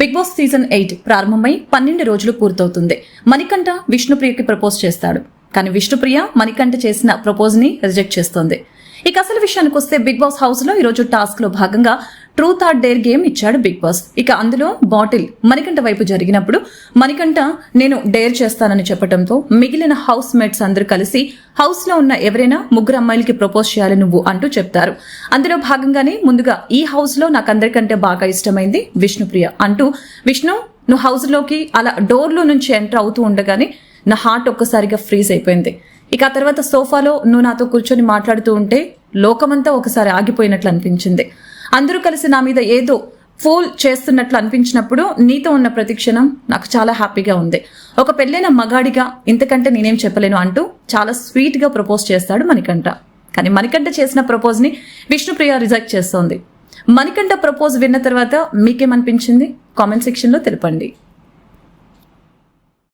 Big boss season eight ప్రారంభమై పన్నెండు రోజులు పూర్తవుతుంది. మణికంఠ విష్ణుప్రియకి ప్రపోజ్ చేస్తాడు. కానీ విష్ణుప్రియ మణికంఠ చేసిన ప్రపోజ్ని రిజెక్ట్ చేస్తోంది. ఇక అసలు విషయానికి వస్తే బిగ్ బాస్ హౌస్లో ఈరోజు టాస్క్లో భాగంగా ట్రూత్ ఆర్ డేర్ గేమ్ ఇచ్చాడు బిగ్ బాస్ ఇక అందులో బాటిల్ మణికంఠ వైపు జరిగినప్పుడు మణికంఠ నేను డేర్ చేస్తానని చెప్పడంతో మిగిలిన హౌస్ మేట్స్ అందరూ కలిసి హౌస్లో ఉన్న ఎవరైనా ముగ్గురు అమ్మాయిలకి ప్రపోజ్ చేయాలి నువ్వు అంటూ చెప్తారు. అందులో భాగంగానే ముందుగా ఈ హౌస్లో నాకు అందరికంటే బాగా ఇష్టమైంది విష్ణుప్రియ అంటూ విష్ణు నువ్వు హౌస్లోకి అలా డోర్లో నుంచి ఎంటర్ అవుతూ ఉండగానే నా హార్ట్ ఒక్కసారిగా ఫ్రీజ్ అయిపోయింది. ఇక ఆ తర్వాత సోఫాలో నువ్వు నాతో కూర్చొని మాట్లాడుతూ ఉంటే లోకమంతా ఒకసారి ఆగిపోయినట్లు అనిపించింది. అందరూ కలిసి నా మీద ఏదో ఫూల్ చేస్తున్నట్లు అనిపించినప్పుడు నీతో ఉన్న ప్రతిక్షణం నాకు చాలా హ్యాపీగా ఉంది. ఒక పెళ్ళైన మగాడిగా ఇంతకంటే నేనేం చెప్పలేను అంటూ చాలా స్వీట్గా ప్రపోజ్ చేస్తాడు మణికంఠ. కానీ మణికంఠ చేసిన ప్రపోజ్ని విష్ణుప్రియ రిజెక్ట్ చేస్తోంది. మణికంఠ ప్రపోజ్ విన్న తర్వాత మీకేమనిపించింది? కామెంట్ సెక్షన్లో తెలపండి.